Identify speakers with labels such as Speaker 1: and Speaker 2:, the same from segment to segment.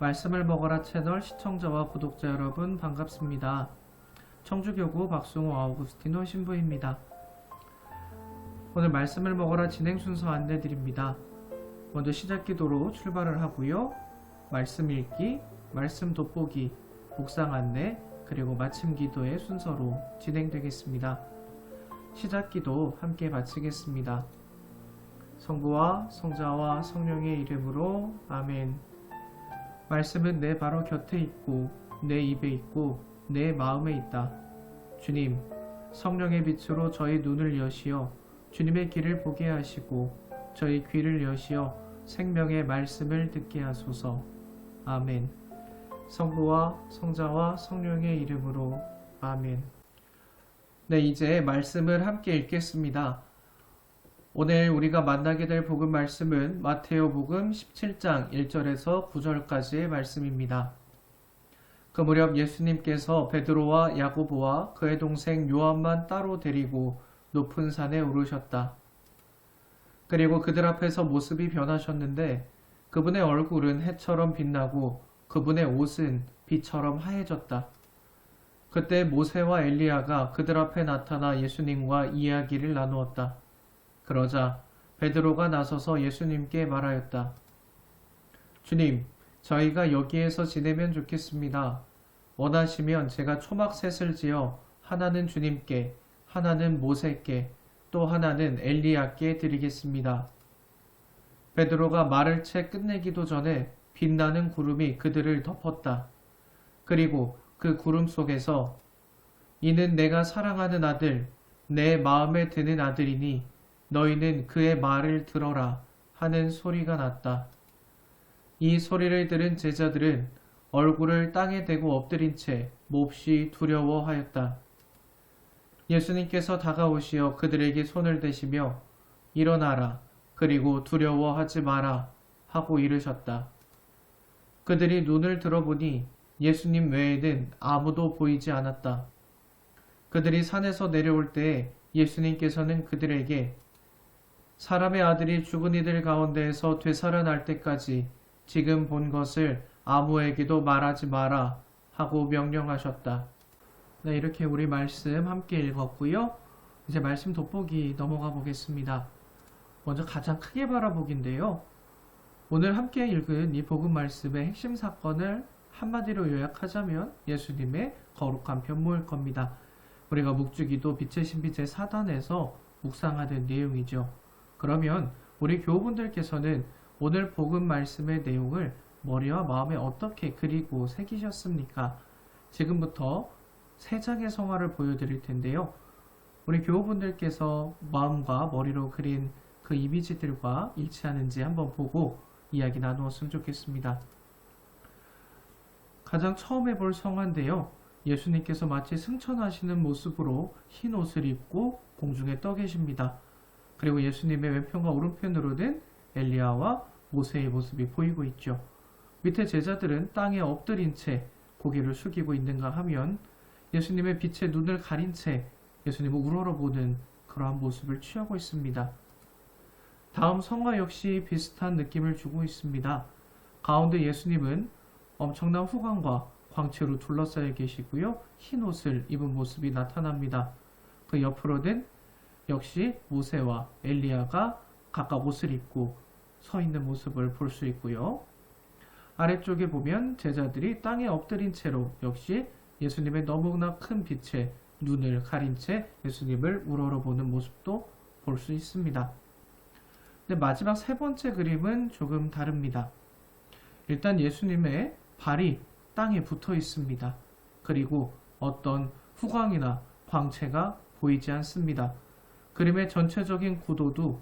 Speaker 1: 말씀을 먹어라 채널 시청자와 구독자 여러분 반갑습니다. 청주교구 박승호 아우구스티노 신부입니다. 오늘 말씀을 먹어라 진행 순서 안내드립니다. 먼저 시작 기도로 출발을 하고요. 말씀 읽기, 말씀 돋보기, 묵상 안내, 그리고 마침 기도의 순서로 진행되겠습니다. 시작 기도 함께 바치겠습니다. 성부와 성자와 성령의 이름으로 아멘. 말씀은 내 바로 곁에 있고 내 입에 있고 내 마음에 있다. 주님, 성령의 빛으로 저희 눈을 여시어 주님의 길을 보게 하시고 저희 귀를 여시어 생명의 말씀을 듣게 하소서. 아멘. 성부와 성자와 성령의 이름으로 아멘. 네, 이제 말씀을 함께 읽겠습니다. 오늘 우리가 만나게 될 복음 말씀은 마테오 복음 17장 1절에서 9절까지의 말씀입니다. 그 무렵 예수님께서 베드로와 야고보와 그의 동생 요한만 따로 데리고 높은 산에 오르셨다. 그리고 그들 앞에서 모습이 변하셨는데 그분의 얼굴은 해처럼 빛나고 그분의 옷은 빛처럼 하얘졌다. 그때 모세와 엘리야가 그들 앞에 나타나 예수님과 이야기를 나누었다. 그러자 베드로가 나서서 예수님께 말하였다. 주님, 저희가 여기에서 지내면 좋겠습니다. 원하시면 제가 초막 셋을 지어 하나는 주님께, 하나는 모세께, 또 하나는 엘리야께 드리겠습니다. 베드로가 말을 채 끝내기도 전에 빛나는 구름이 그들을 덮었다. 그리고 그 구름 속에서 이는 내가 사랑하는 아들, 내 마음에 드는 아들이니 너희는 그의 말을 들어라 하는 소리가 났다. 이 소리를 들은 제자들은 얼굴을 땅에 대고 엎드린 채 몹시 두려워하였다. 예수님께서 다가오시어 그들에게 손을 대시며 일어나라 그리고 두려워하지 마라 하고 이르셨다. 그들이 눈을 들어보니 예수님 외에는 아무도 보이지 않았다. 그들이 산에서 내려올 때 예수님께서는 그들에게 사람의 아들이 죽은 이들 가운데에서 되살아날 때까지 지금 본 것을 아무에게도 말하지 마라 하고 명령하셨다. 네, 이렇게 우리 말씀 함께 읽었고요. 이제 말씀 돋보기 넘어가 보겠습니다. 먼저 가장 크게 바라보기인데요. 오늘 함께 읽은 이 복음 말씀의 핵심 사건을 한마디로 요약하자면 예수님의 거룩한 변모일 겁니다. 우리가 묵주기도 빛의 신비 제4단에서 묵상하는 내용이죠. 그러면 우리 교우분들께서는 오늘 복음 말씀의 내용을 머리와 마음에 어떻게 그리고 새기셨습니까? 지금부터 세 장의 성화를 보여드릴 텐데요. 우리 교우분들께서 마음과 머리로 그린 그 이미지들과 일치하는지 한번 보고 이야기 나누었으면 좋겠습니다. 가장 처음에 볼 성화인데요. 예수님께서 마치 승천하시는 모습으로 흰 옷을 입고 공중에 떠 계십니다. 그리고 예수님의 왼편과 오른편으로는 엘리야와 모세의 모습이 보이고 있죠. 밑에 제자들은 땅에 엎드린 채 고개를 숙이고 있는가 하면 예수님의 빛에 눈을 가린 채 예수님을 우러러보는 그러한 모습을 취하고 있습니다. 다음 성화 역시 비슷한 느낌을 주고 있습니다. 가운데 예수님은 엄청난 후광과 광채로 둘러싸여 계시고요. 흰 옷을 입은 모습이 나타납니다. 그 옆으로는 역시 모세와 엘리야가 각각 옷을 입고 서 있는 모습을 볼 수 있고요. 아래쪽에 보면 제자들이 땅에 엎드린 채로 역시 예수님의 너무나 큰 빛에 눈을 가린 채 예수님을 우러러보는 모습도 볼 수 있습니다. 근데 마지막 세 번째 그림은 조금 다릅니다. 일단 예수님의 발이 땅에 붙어 있습니다. 그리고 어떤 후광이나 광채가 보이지 않습니다. 그림의 전체적인 구도도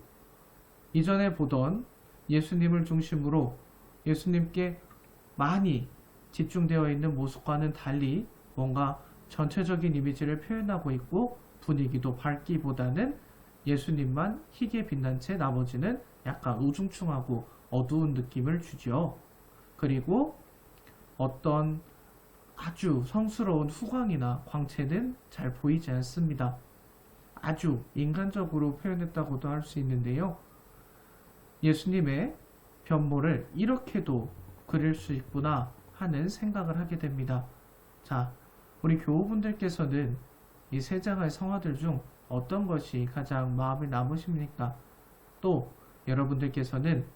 Speaker 1: 이전에 보던 예수님을 중심으로 예수님께 많이 집중되어 있는 모습과는 달리 뭔가 전체적인 이미지를 표현하고 있고 분위기도 밝기보다는 예수님만 희게 빛난 채 나머지는 약간 우중충하고 어두운 느낌을 주죠. 그리고 어떤 아주 성스러운 후광이나 광채는 잘 보이지 않습니다. 아주 인간적으로 표현했다고도 할 수 있는데요. 예수님의 변모를 이렇게도 그릴 수 있구나 하는 생각을 하게 됩니다. 자, 우리 교우분들께서는 이 세 장의 성화들 중 어떤 것이 가장 마음에 남으십니까? 또 여러분들께서는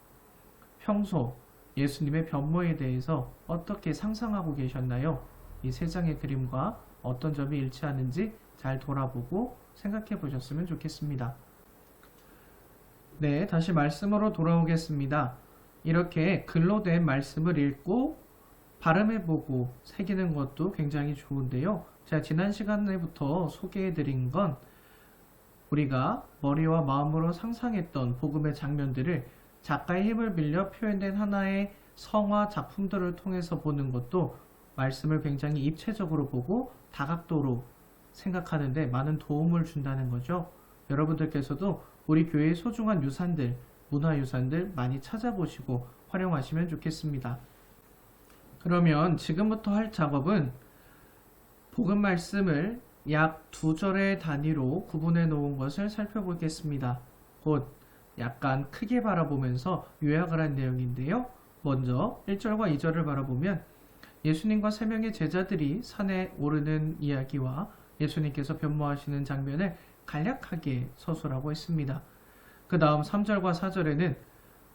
Speaker 1: 평소 예수님의 변모에 대해서 어떻게 상상하고 계셨나요? 이 세 장의 그림과 어떤 점이 일치하는지 잘 돌아보고 생각해 보셨으면 좋겠습니다. 네, 다시 말씀으로 돌아오겠습니다. 이렇게 글로 된 말씀을 읽고 발음해 보고 새기는 것도 굉장히 좋은데요. 제가 지난 시간에부터 소개해 드린 건 우리가 머리와 마음으로 상상했던 복음의 장면들을 작가의 힘을 빌려 표현된 하나의 성화 작품들을 통해서 보는 것도 말씀을 굉장히 입체적으로 보고 다각도로 생각하는데 많은 도움을 준다는 거죠. 여러분들께서도 우리 교회의 소중한 유산들, 문화유산들 많이 찾아보시고 활용하시면 좋겠습니다. 그러면 지금부터 할 작업은 복음 말씀을 약 두 절의 단위로 구분해 놓은 것을 살펴보겠습니다. 곧 약간 크게 바라보면서 요약을 한 내용인데요. 먼저 1절과 2절을 바라보면 예수님과 세 명의 제자들이 산에 오르는 이야기와 예수님께서 변모하시는 장면을 간략하게 서술하고 있습니다. 그 다음 3절과 4절에는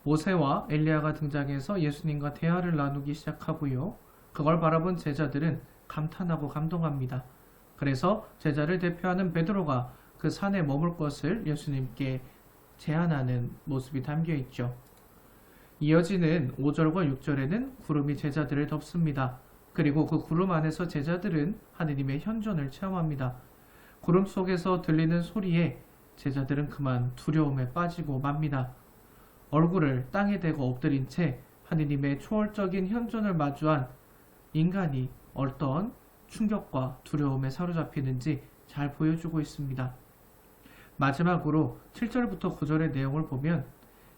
Speaker 1: 모세와 엘리야가 등장해서 예수님과 대화를 나누기 시작하고요. 그걸 바라본 제자들은 감탄하고 감동합니다. 그래서 제자를 대표하는 베드로가 그 산에 머물 것을 예수님께 제안하는 모습이 담겨 있죠. 이어지는 5절과 6절에는 구름이 제자들을 덮습니다. 그리고 그 구름 안에서 제자들은 하느님의 현존을 체험합니다. 구름 속에서 들리는 소리에 제자들은 그만 두려움에 빠지고 맙니다. 얼굴을 땅에 대고 엎드린 채 하느님의 초월적인 현존을 마주한 인간이 어떤 충격과 두려움에 사로잡히는지 잘 보여주고 있습니다. 마지막으로 7절부터 9절의 내용을 보면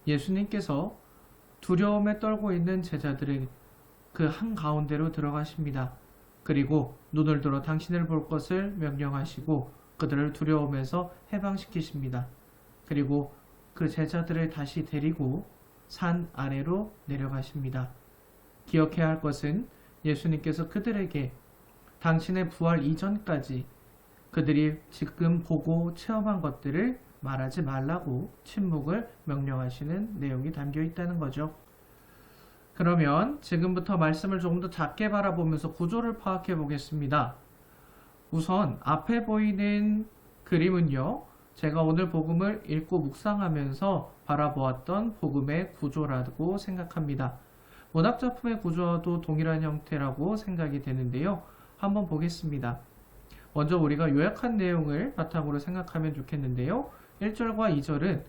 Speaker 1: 예수님께서 두려움에 떨고 있는 제자들의 그 한가운데로 들어가십니다. 그리고 눈을 들어 당신을 볼 것을 명령하시고 그들을 두려움에서 해방시키십니다. 그리고 그 제자들을 다시 데리고 산 아래로 내려가십니다. 기억해야 할 것은 예수님께서 그들에게 당신의 부활 이전까지 그들이 지금 보고 체험한 것들을 말하지 말라고 침묵을 명령하시는 내용이 담겨 있다는 거죠. 그러면 지금부터 말씀을 조금 더 작게 바라보면서 구조를 파악해 보겠습니다. 우선 앞에 보이는 그림은요. 제가 오늘 복음을 읽고 묵상하면서 바라보았던 복음의 구조라고 생각합니다. 문학 작품의 구조와도 동일한 형태라고 생각이 되는데요. 한번 보겠습니다. 먼저 우리가 요약한 내용을 바탕으로 생각하면 좋겠는데요. 1절과 2절은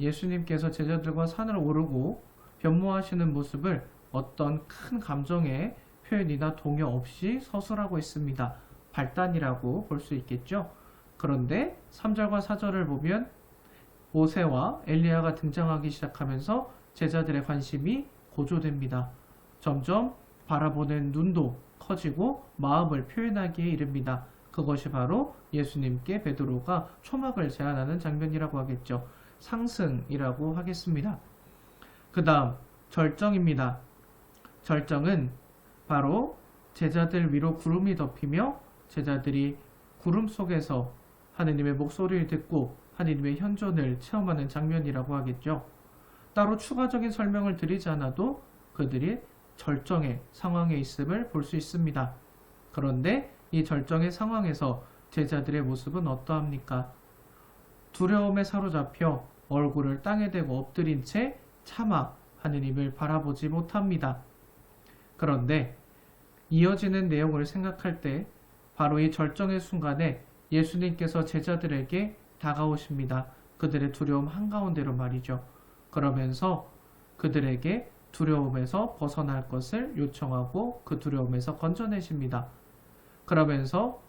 Speaker 1: 예수님께서 제자들과 산을 오르고 변모하시는 모습을 어떤 큰 감정의 표현이나 동요 없이 서술하고 있습니다. 발단이라고 볼 수 있겠죠. 그런데 3절과 4절을 보면 모세와 엘리야가 등장하기 시작하면서 제자들의 관심이 고조됩니다. 점점 바라보는 눈도 커지고 마음을 다하기에 이릅니다. 그것이 바로 예수님께 베드로가 초막을 제안하는 장면이라고 하겠죠. 상승이라고 하겠습니다. 그 다음 절정입니다. 절정은 바로 제자들 위로 구름이 덮이며 제자들이 구름 속에서 하느님의 목소리를 듣고 하느님의 현존을 체험하는 장면이라고 하겠죠. 따로 추가적인 설명을 드리지 않아도 그들이 절정의 상황에 있음을 볼 수 있습니다. 그런데 이 절정의 상황에서 제자들의 모습은 어떠합니까? 두려움에 사로잡혀 얼굴을 땅에 대고 엎드린 채 차마 하느님을 바라보지 못합니다. 그런데 이어지는 내용을 생각할 때 바로 이 절정의 순간에 예수님께서 제자들에게 다가오십니다. 그들의 두려움 한가운데로 말이죠. 그러면서 그들에게 두려움에서 벗어날 것을 요청하고 그 두려움에서 건져내십니다. 그러면서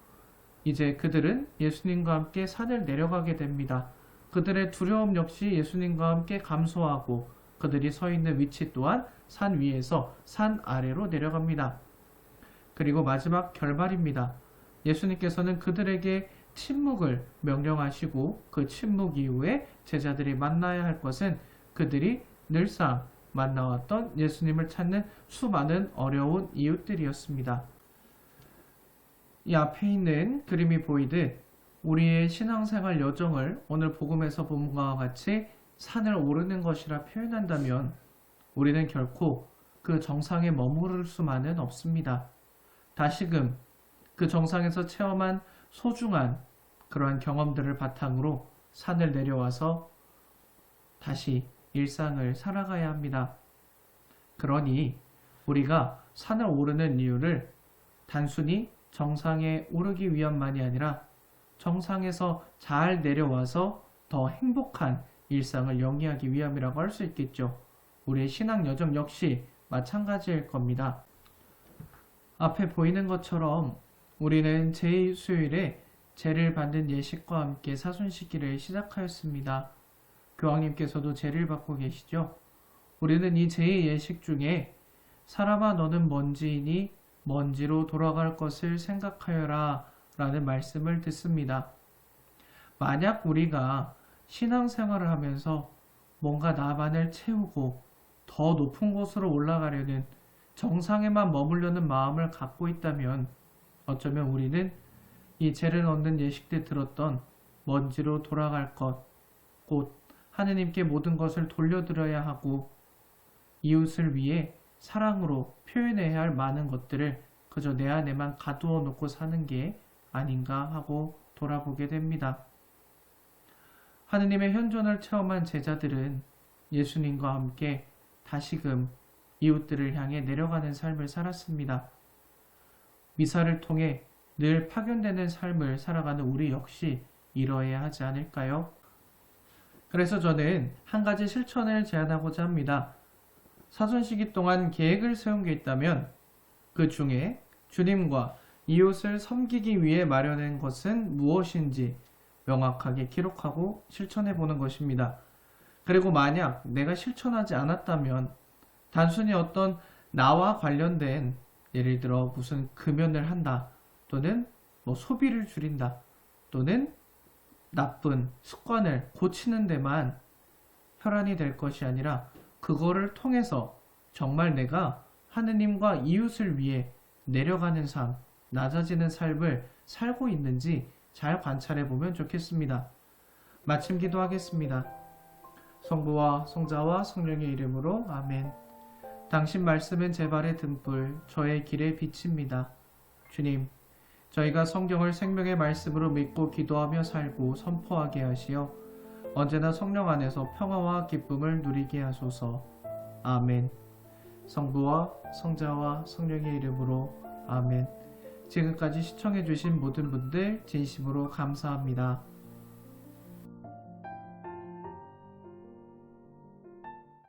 Speaker 1: 이제 그들은 예수님과 함께 산을 내려가게 됩니다. 그들의 두려움 역시 예수님과 함께 감소하고 그들이 서 있는 위치 또한 산 위에서 산 아래로 내려갑니다. 그리고 마지막 결말입니다. 예수님께서는 그들에게 침묵을 명령하시고 그 침묵 이후에 제자들이 만나야 할 것은 그들이 늘상 만나왔던 예수님을 찾는 수많은 어려운 이웃들이었습니다. 이 앞에 있는 그림이 보이듯 우리의 신앙생활 여정을 오늘 복음에서 본 것과 같이 산을 오르는 것이라 표현한다면 우리는 결코 그 정상에 머무를 수만은 없습니다. 다시금 그 정상에서 체험한 소중한 그러한 경험들을 바탕으로 산을 내려와서 다시 일상을 살아가야 합니다. 그러니 우리가 산을 오르는 이유를 단순히 정상에 오르기 위함만이 아니라 정상에서 잘 내려와서 더 행복한 일상을 영위하기 위함이라고 할 수 있겠죠. 우리의 신앙 여정 역시 마찬가지일 겁니다. 앞에 보이는 것처럼 우리는 제2수요일에 제를 받는 예식과 함께 사순시기를 시작하였습니다. 교황님께서도 제를 받고 계시죠? 우리는 이 제2 예식 중에 사람아 너는 먼지이니 먼지로 돌아갈 것을 생각하여라 라는 말씀을 듣습니다. 만약 우리가 신앙생활을 하면서 뭔가 나만을 채우고 더 높은 곳으로 올라가려는 정상에만 머물려는 마음을 갖고 있다면 어쩌면 우리는 이 죄를 얻는 예식 때 들었던 먼지로 돌아갈 것, 곧 하느님께 모든 것을 돌려드려야 하고 이웃을 위해 사랑으로 표현해야 할 많은 것들을 그저 내 안에만 가두어 놓고 사는 게 아닌가 하고 돌아보게 됩니다. 하느님의 현존을 체험한 제자들은 예수님과 함께 다시금 이웃들을 향해 내려가는 삶을 살았습니다. 미사를 통해 늘 파견되는 삶을 살아가는 우리 역시 이러해야 하지 않을까요? 그래서 저는 한 가지 실천을 제안하고자 합니다. 사순 시기 동안 계획을 세운 게 있다면 그 중에 주님과 이웃을 섬기기 위해 마련한 것은 무엇인지 명확하게 기록하고 실천해 보는 것입니다. 그리고 만약 내가 실천하지 않았다면 단순히 어떤 나와 관련된 예를 들어 무슨 금연을 한다 또는 뭐 소비를 줄인다 또는 나쁜 습관을 고치는 데만 혈안이 될 것이 아니라 그거를 통해서 정말 내가 하느님과 이웃을 위해 내려가는 삶, 낮아지는 삶을 살고 있는지 잘 관찰해 보면 좋겠습니다. 마침 기도하겠습니다. 성부와 성자와 성령의 이름으로 아멘. 당신 말씀은 제 발의 등불, 저의 길의 빛입니다. 주님, 저희가 성경을 생명의 말씀으로 믿고 기도하며 살고 선포하게 하시어 언제나 성령 안에서 평화와 기쁨을 누리게 하소서. 아멘. 성부와 성자와 성령의 이름으로 아멘. 지금까지 시청해주신 모든 분들 진심으로 감사합니다.